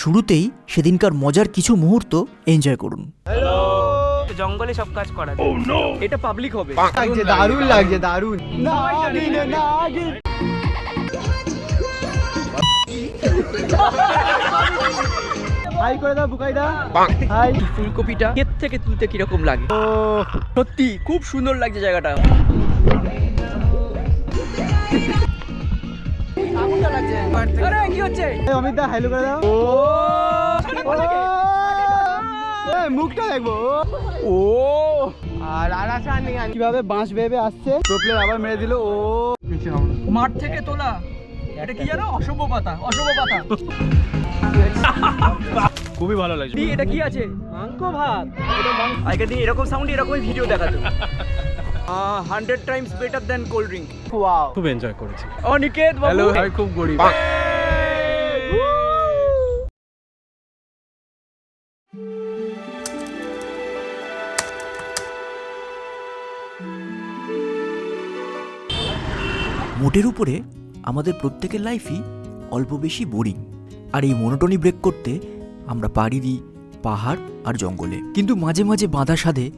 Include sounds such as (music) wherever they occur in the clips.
শুরুতেই সেদিনকার মজার কিছু মুহূর্ত এনজয় করুন। জঙ্গলে সব কাজ করা এটা পাবলিক হবে। দারুণ লাগছে দারুণ হাই করে দাও বুকাই দা হাই ফুলকপিটা ক্ষেত থেকে তুলতে কীরকম লাগে? সত্যি খুব সুন্দর লাগছে জায়গাটা। অমিত দা হাইলো করে দাও। ও! মুখটা দেখব। ও! আর নেই কীভাবে বাঁশ বেবে আসছে? টোপলের আবার মেরে দিল। ও! মাঠ থেকে তোলা। এটা কি জানো? অশুভ পাতা অশুভ পাতা। খুবই ভালো লাগছে। এটা কি আছে? মাংস ভাত। আগের দিন এরকম সাউন্ড এরকমই ভিডিও দেখাতো। Hundred times better than cold drink wow খুব এনজয় করেছি। অনিকেত বাবু। আমি খুব গরিব। মোটের উপরে আমাদের প্রত্যেকের লাইফই অল্প বেশি বোরিং আর এই মনোটনি ব্রেক করতে আমরা পাড়ি দিই পাহাড় আর জঙ্গলে। কিন্তু মাঝে মাঝে বাঁধা সাধে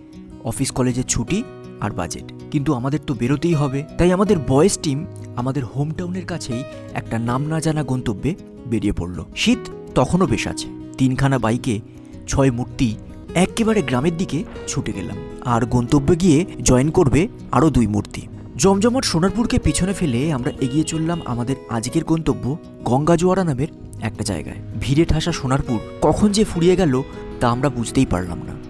অফিস কলেজের ছুটি আর বাজেট। কিন্তু আমাদের তো বেরোতেই হবে। তাই আমাদের বয়েজ টিম আমাদের হোম টাউনের কাছেই একটা নাম না জানা গন্তব্যে বেরিয়ে পড়ল। শীত তখনও বেশ আছে। তিনখানা বাইকে, ছয় মূর্তি, একেবারে গ্রামের দিকে ছুটে গেলাম। আর গন্তব্যে গিয়ে জয়েন করবে আরও দুই মূর্তি। জমজমাট সোনারপুরকে পিছনে ফেলে আমরা এগিয়ে চললাম আমাদের আজকের গন্তব্য গঙ্গাজোয়ারা নামের একটা জায়গায়। ভিড়ে ঠাসা সোনারপুর কখন যে ফুরিয়ে গেল তা আমরা বুঝতেই পারলাম না।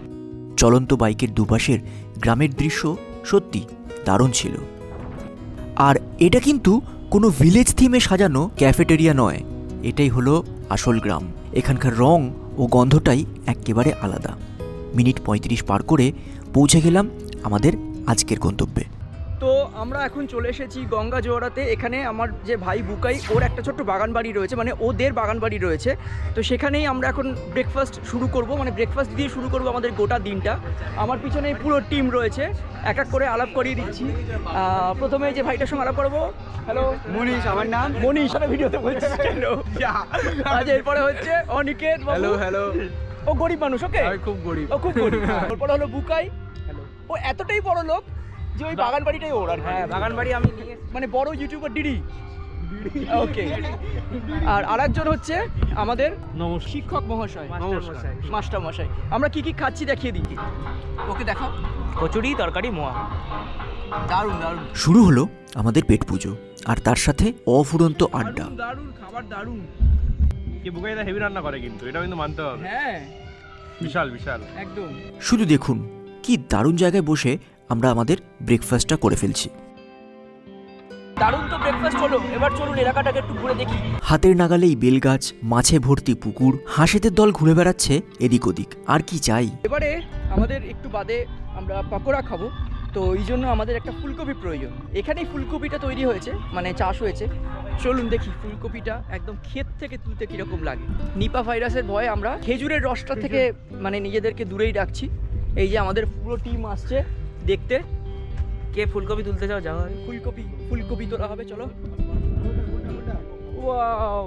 চলন্ত বাইকের দুপাশের গ্রামের দৃশ্য সত্যি দারুণ ছিল। আর এটা কিন্তু কোনো ভিলেজ থিমে সাজানো ক্যাফেটেরিয়া নয়। এটাই হলো আসল গ্রাম। এখানকার রং ও গন্ধটাই একেবারে আলাদা। মিনিট পঁয়ত্রিশ পার করে পৌঁছে গেলাম আমাদের আজকের গন্তব্যে। আমরা এখন চলে এসেছি গঙ্গা জোয়ারাতে। এখানে আমার যে ভাই বুকাই ওর একটা ছোট্ট বাগান বাড়ি রয়েছে মানে ওদের বাগান বাড়ি রয়েছে। তো সেখানেই আমরা এখন ব্রেকফাস্ট শুরু করব মানে ব্রেকফাস্ট দিয়ে শুরু করব আমাদের গোটা দিনটা। আমার পিছনে পুরো টিম রয়েছে এক এক করে আলাপ করিয়ে দিচ্ছি। প্রথমে যে ভাইটার সঙ্গে আলাপ করব হ্যালো মনীষ আমার নাম। মনীষ আমি ভিডিওতে বলছি কেন আজ এরপরে হচ্ছে অনিকেত হ্যালো হ্যালো ও গরিব মানুষ ওকে খুব গরিব। ও খুব গরিব। (laughs) তারপরে হলো বুকাই। ও এতটাই বড় লোক যে ওই বাগান বাড়িটাই ওর আর হ্যাঁ বাগান বাড়ি আমি মানে বড় ইউটিউবার ডিডি। ওকে আর আরেকজন হচ্ছে আমাদের শিক্ষক মহাশয়। মাস্টার মশাই আমরা কি কি খাচ্ছি দেখিয়ে দিই। ওকে দেখাও। কচুরি তরকারি মোয়া। দারুণ দারুণ। শুরু হলো আমাদের পেট পুজো আর তার সাথে অফুরন্ত আড্ডা। দারুণ দারুণ খাবার দারুণ। কি বুকাইদা হেভি রান্না করে কিন্তু এটা কিন্তু মানতে হবে। হ্যাঁ। বিশাল বিশাল। একদম। শুধু দেখুন কি দারুণ জায়গায় বসে আমরা আমাদের ব্রেকফাস্টটা করে ফেলছি। দারুণ তো ব্রেকফাস্ট হলো। এবার চলুন এলাকাটাকে একটু ঘুরে দেখি। হাতের নাগালেই বেলগাছ মাছে ভর্তি পুকুর হাঁসেদের দল ঘুরে বেড়াচ্ছে এদিক ওদিক। আর কি চাই? এবারে আমাদের একটু বাদে আমরা পাকোড়া খাব। তো এই জন্য আমাদের একটা ফুলকপি প্রয়োজন। এখানেই ফুলকপিটা তৈরি হয়েছে মানে চাষ হয়েছে। চলুন দেখি ফুলকপিটা একদম ক্ষেত থেকে তুলতে কীরকম লাগে। নিপা ভাইরাসের ভয়ে আমরা খেজুরের রসটা থেকে মানে নিজেদেরকে দূরেই রাখছি। এই যে আমাদের পুরো টিম আসছে। দেখতে। কে ফুলকপি তুলতে চাও? যাও ফুলকপি ফুলকপি তোলা হবে চলো। ওয়াও।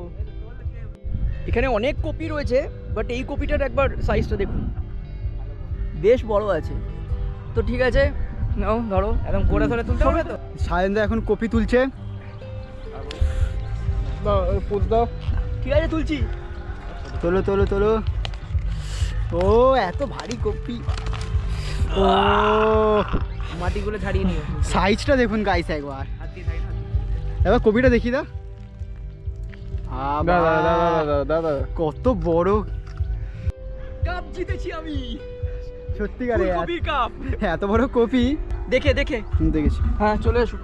এখানে অনেক কপি রয়েছে বাট এই কপিটার একবার সাইজটা দেখুন। বেশ বড় আছে। তো ঠিক আছে নাও ধরো। একদম করে ধরে তুলতে হবে তো? সায়নদা এখন কপি তুলছে। দাও। ঠিক আছে তুলছি। তোলো তোলো তোলো। ও এত ভারী কপি। ও। মাটিগুলো ছাড়িয়ে নিও। সাইজটা দেখুন গাইস একবার। এবার কপিটা দেখি দা দাদা কত বড়। কাপ জিতেছি আমি। সত্যিকারে কাপ এত বড় কপি। দেখে দেখে। দেখেছি। হ্যাঁ চলে এসো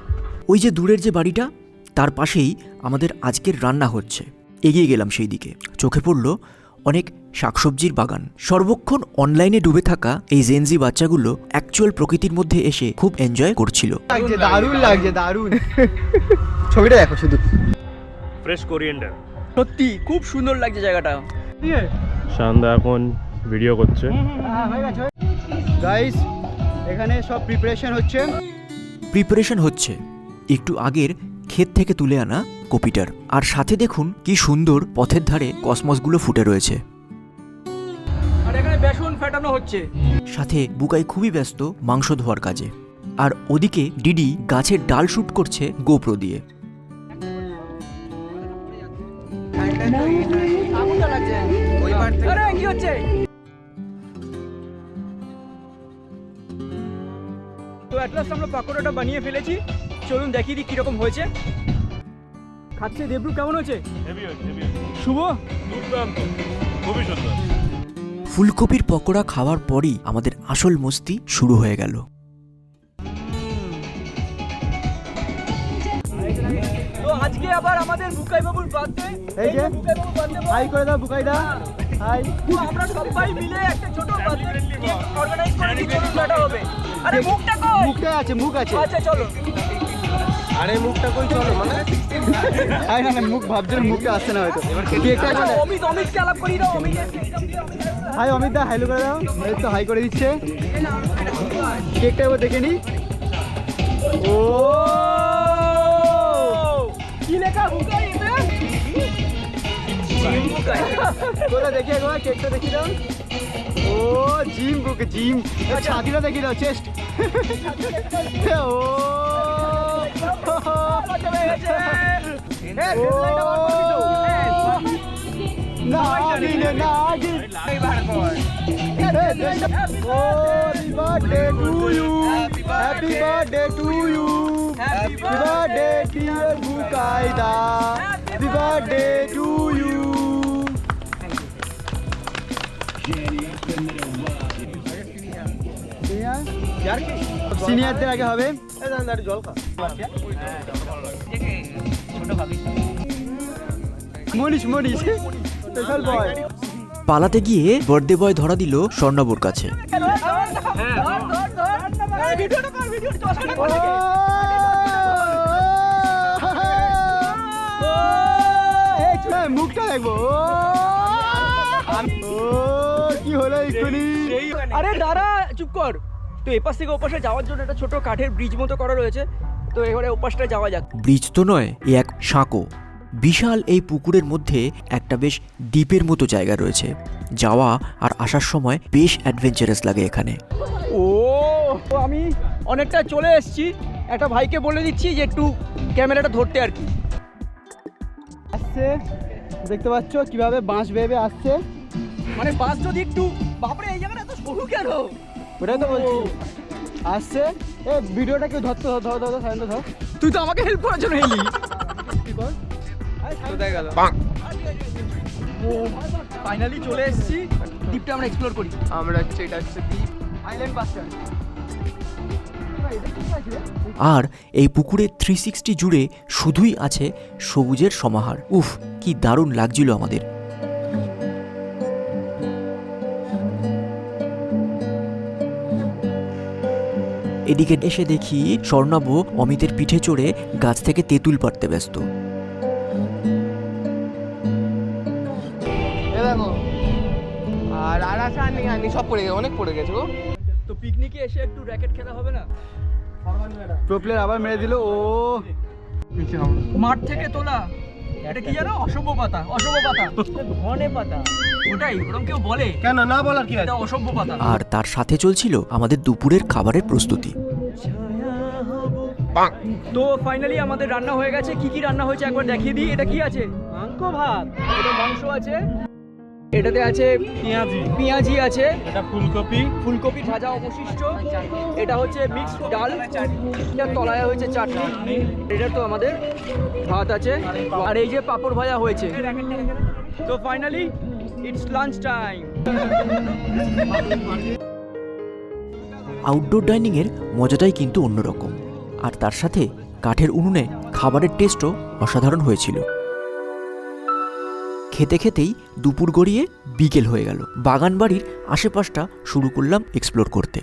ওই যে দূরের যে বাড়িটা তার পাশেই আমাদের আজকের রান্না হচ্ছে। এগিয়ে গেলাম সেই দিকে। চোখে পড়ল অনেক শাকসবজির বাগান। সর্বক্ষণ অনলাইনে ডুবে থাকা এই জেনজি বাচ্চাগুলো অ্যাকচুয়াল প্রকৃতির মধ্যে এসে খুব এনজয় করছিল। লাগছে দারুণ লাগছে দারুণ। ছবিটা দেখো শুধু। ফ্রেশ কোরিয়েন্ডার সত্যি খুব সুন্দর লাগছে জায়গাটা। শান্দা এখন ভিডিও করছে। গাইস এখানে সব প্রিপারেশন হচ্ছে। প্রিপারেশন হচ্ছে। একটু আগের ক্ষেত থেকে তুলে আনা কপিটার। আর সাথে দেখুন কি সুন্দর পথের ধারে কসমসগুলো ফুটে রয়েছে। আর এখানে বেসন ফেটানো হচ্ছে। সাথে বুকাই খুবই ব্যস্ত মাংস ধোয়ার কাজে। আর ওদিকে ডিডি গাছের ডাল শুট করছে গোপ্রো দিয়ে। তো অ্যাটলাস্ট আমরা পাকোড়াটা বানিয়ে ফেলেছি। চলুন দেখিয়ে দিই কীরকম হয়েছে। খাচ্ছে দেবরু কেমন হয়েছে? Heavy heavy Shubho? দুর্দান্ত খুবই সুন্দর। ফুলকপির পকোড়া খাওয়ার পরই আমাদের আসল মস্তি শুরু হয়ে গেল। তো আজকে আবার আমাদের বুকাই বাবুর বার্থডে এই যে। বুকাই বাবুর বার্থডে হাই করে দাও বুকাইদা। হাই তো আমরা সবাই মিলে একটা ছোট বার্থডে অর্গানাইজ করে দিই চলুন হবে। আরে মুখটা কই? মুখটা আছে মুখ আছে। আচ্ছা চলো। আরে মুখটা কই চলো মানে? আরে না মুখ ভাবছেন মুখটা আসছে না হয়তো। কেকটা আচ্ছা, করে অমিত অমিতকে আলাপ করিয়ে দাও অমিত। হাই অমিত দা হাইলো করে দাও। এই তো হাই করে দিচ্ছে। কেকটা এবার দেখে নি। ও! কি লেখা এতে দেখে একবার কেকটা দেখি দাও। ও জিম বুক জিম। ছাতিটা দেখি দাও chest. O! Naagin Naagin Happy birthday to you. Happy birthday to you. Happy birthday dear Bukaida. Happy birthday to you. সিনিয়রদের আগে হবে। মনীষ মনীষ। Special boy. পালাতে গিয়ে বার্থডে বয় ধরা দিল স্বর্ণবর কাছে। মুখটা দেখব কি হলো এক্ষুনি আরে দাঁড়া চুপ কর। তো এপাশ থেকে ওপাশে যাওয়ার জন্য একটা ছোট কাঠের ব্রিজ মতো করা রয়েছে। তো এবারে ওপাশটা যাওয়া যাক। ব্রিজ তো নয় এ এক সাঁকো। বিশাল এই পুকুরের মধ্যে একটা বেশ দ্বীপের মতো জায়গা রয়েছে। যাওয়া আর আসার সময় বেশ অ্যাডভেঞ্চারাস লাগে এখানে। ও আমি অনেকটা চলে এসেছি। একটা ভাইকে বলে দিচ্ছি যে একটু ক্যামেরাটা ধরতে আর কি। আসছে দেখতে পাচ্ছ কীভাবে বাঁশ বেবে আসছে। মানে বাঁশ যদি একটু বাপরে এই জায়গাটা এত সরু কেন? ওটাই তো বলছি। আসছে। এ ভিডিওটা কেউ ধরতে ধর ধর ধর সাইলেন্ট ধর। তুই তো আমাকে হেল্প করার জন্য এলি। কি কর কোথায় গেল? ও ফাইনালি চলে এসেছি। দ্বীপটা আমরা এক্সপ্লোর করি। আমরা হচ্ছে এটা হচ্ছে দ্বীপ। আইল্যান্ড বাস স্ট্যান্ড আর এই পুকুরের থ্রি সিক্সটি জুড়ে শুধুই আছে সবুজের সমাহার। উফ কি দারুণ লাগছিল আমাদের। এদিকে এসে দেখি স্বর্ণাভ অমিতের পিঠে চড়ে গাছ থেকে তেঁতুল পাড়তে ব্যস্ত। আর আর নেই সব পড়ে গেছে অনেক পড়ে গেছে গো। তো পিকনিকে এসে একটু র্যাকেট খেলা হবে না? প্রো প্লেয়ার আবার মেরে দিল ও। মাঠ থেকে তোলা। এটা কি জানো? অসভ্য পাতা অসভ্য পাতা। ধনে পাতা। ওটাই ওরকম কেউ বলে। কেন? না বলার কি এটা অসভ্য পাতা। আর তার সাথে চলছিল আমাদের দুপুরের খাবারের প্রস্তুতি। তো ফাইনালি আমাদের রান্না হয়ে গেছে। কি কি রান্না হয়েছে একবার দেখিয়ে দিই। এটা কি আছে? মাংস ভাত। এটা মাংস আছে। এটাতে আছে পেঁয়াজি। পেঁয়াজি আছে। এটা ফুলকপি। ফুলকপি ভাজা অবশিষ্ট। এটা হচ্ছে মিক্স ডাল। এটার তলায় হয়েছে চাটনি। এটা তো আমাদের ভাত আছে। আর এই যে পাঁপড় ভাজা হয়েছে। তো finally it's lunch time outdoor ডাইনিংয়ের মজাটাই কিন্তু অন্যরকম। আর তার সাথে কাঠের উনুনে খাবারের টেস্টও অসাধারণ হয়েছিল। খেতে খেতেই দুপুর গড়িয়ে বিকেল হয়ে গেল। বাগান বাড়ির আশেপাশটা শুরু করলাম এক্সপ্লোর করতে।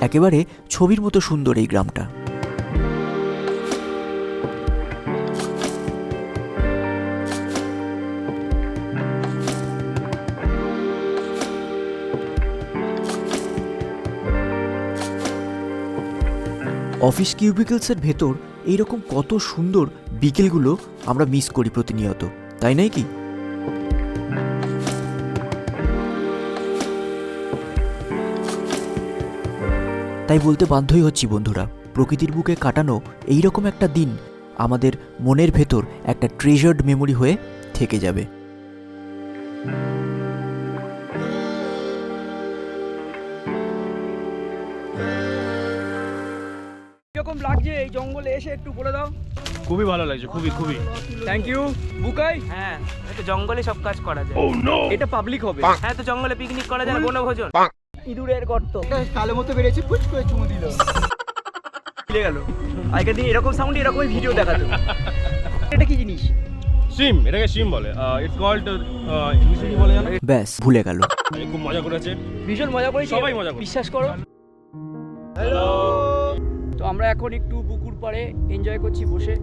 একেবারে ছবির মতো সুন্দর এই গ্রামটা। অফিস কিউবিকলসের ভেতর এইরকম কত সুন্দর বিকেলগুলো আমরা মিস করি প্রতিনিয়ত, তাই নয় কি? তাই বলতে বাধ্যই হচ্ছি বন্ধুরা, প্রকৃতির বুকে কাটানো এই রকম একটা দিন আমাদের মনের ভেতর একটা ট্রেজার্ড মেমোরি হয়ে থেকে যাবে। কীরকম লাগছে এই জঙ্গলে এসে একটু বলে দাও। খুবই ভালো লাগছে খুবই খুবই। Thank you Bukai? হ্যাঁ এই তো জঙ্গলে সব কাজ করা যায়। এটা পাবলিক হবে। হ্যাঁ তো জঙ্গলে পিকনিক করা যায় না বনভোজন। ইঁদুরের গর্ত। কালো মতো বেড়েছে ফুচ করে চুমু দিল। মিলে গেল। আগের দিন এরকম সাউন্ড এরকমই ভিডিও দেখাতো। এটা কি জিনিস? সিম এটাকে সিম বলে। ইটস কল্ড ইংলিশে কি বলে জানো? ব্যাস ভুলে গেল। খুব মজা করেছে। ভীষণ মজা করেছি। সবাই মজা করেছে। বিশ্বাস করো। তো আমরা এখন একটু পুকুর পাড়ে এনজয় করছি বসে।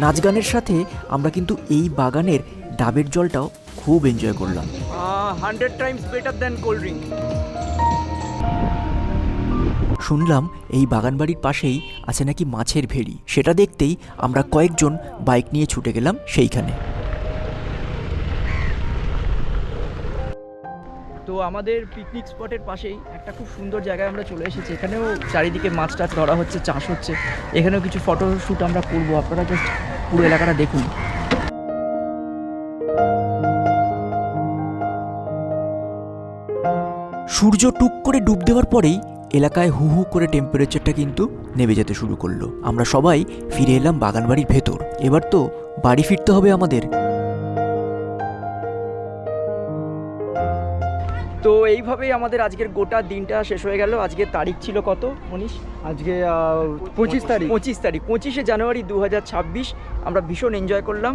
নাচ গানের সাথে আমরা কিন্তু এই বাগানের ডাবের জলটাও খুব এনজয় করলাম। Hundred times better than cold drink শুনলাম এই বাগান বাড়ির পাশেই আছে নাকি মাছের ভেড়ি। সেটা দেখতেই আমরা কয়েকজন বাইক নিয়ে ছুটে গেলাম সেইখানে। তো আমাদের পিকনিক স্পটের পাশেই একটা খুব সুন্দর জায়গায় আমরা চলে এসেছি। এখানেও চারিদিকে মাছ টাছ ধরা হচ্ছে চাষ হচ্ছে। এখানেও কিছু ফটো শ্যুট আমরা করব। আপনারা জাস্ট পুরো এলাকাটা দেখুন। সূর্য টুক করে ডুব দেওয়ার পরেই এলাকায় হু হু করে টেম্পারেচারটা কিন্তু নেমে যেতে শুরু করল। আমরা সবাই ফিরে এলাম বাগান বাড়ির ভেতর। এবার তো বাড়ি ফিরতে হবে আমাদের। তো এইভাবেই আমাদের আজকের গোটা দিনটা শেষ হয়ে গেল। আজকের তারিখ ছিল কত মনীষ? আজকে পঁচিশ তারিখ। পঁচিশ তারিখ। পঁচিশে জানুয়ারি দু হাজার ছাব্বিশ আমরা ভীষণ এনজয় করলাম।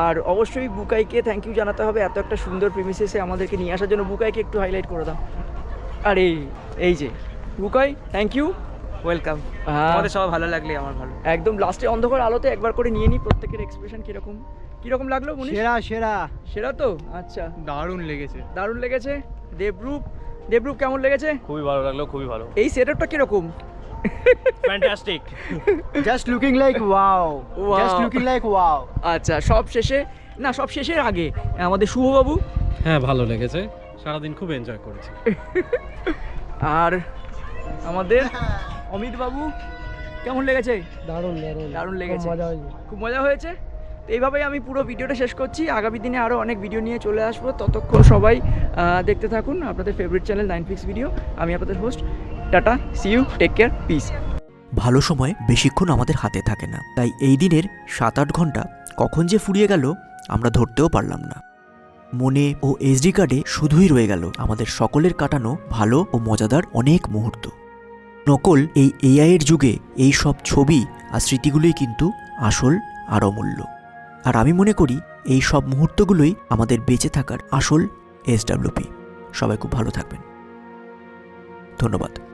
আর অবশ্যই বুকাইকে থ্যাংক ইউ জানাতে হবে। এত একটা সুন্দর প্রিমিসেসে আমাদেরকে নিয়ে আসার জন্য বুকাইকে একটু হাইলাইট করে দাও। আরে এই যে বুকাই থ্যাংক ইউ ওয়েলকাম হ্যাঁ। আমাদের সবাই ভালো লাগলে আমার ভালো। একদম লাস্টে অন্ধকার আলোতে একবার করে নিয়ে নিই প্রত্যেকের এক্সপ্রেশন কীরকম? কীরকম লাগল মনীষ? সেরা সেরা। সেরা তো? আচ্ছা। দারুণ লেগেছে। দারুণ লেগেছে। দেবরূপ দেবরূপ কেমন লেগেছে? খুবই ভালো লাগল খুবই ভালো। এই সেটআপটা কীরকম? Fantastic just looking like wow. Just looking like wow আচ্ছা সব শেষে না সব শেষের আগে আমাদের শুভবাবু? হ্যাঁ ভালো লেগেছে। সারাদিন খুব এনজয় করেছি। আর আমাদের অমিত বাবু কেমন লেগেছে? দারুণ দারুণ। দারুণ লেগেছে। মজা হয়েছে। খুব মজা হয়েছে। তো এইভাবেই আমি পুরো ভিডিওটা শেষ করছি। আগামী দিনে আরও অনেক ভিডিও নিয়ে চলে আসব। ততক্ষণ সবাই দেখতে থাকুন আপনাদের favourite channel nine fix video আমি আপনাদের host ta-ta see you take care peace ভালো সময় বেশিক্ষণ আমাদের হাতে থাকে না। তাই এই দিনের সাত আট ঘণ্টা কখন যে ফুরিয়ে গেল আমরা ধরতেও পারলাম না। মনে ও এসডি কার্ডে শুধুই রয়ে গেল আমাদের সকলের কাটানো ভালো ও মজাদার অনেক মুহূর্ত। নকল এই এআইয়ের যুগে এই সব ছবি আর স্মৃতিগুলোই কিন্তু আসল আর অমূল্য আর আমি মনে করি এই সব মুহূর্তগুলোই আমাদের বেঁচে থাকার আসল এসডাব্লিউপি সবাই খুব ভালো থাকবেন। ধন্যবাদ।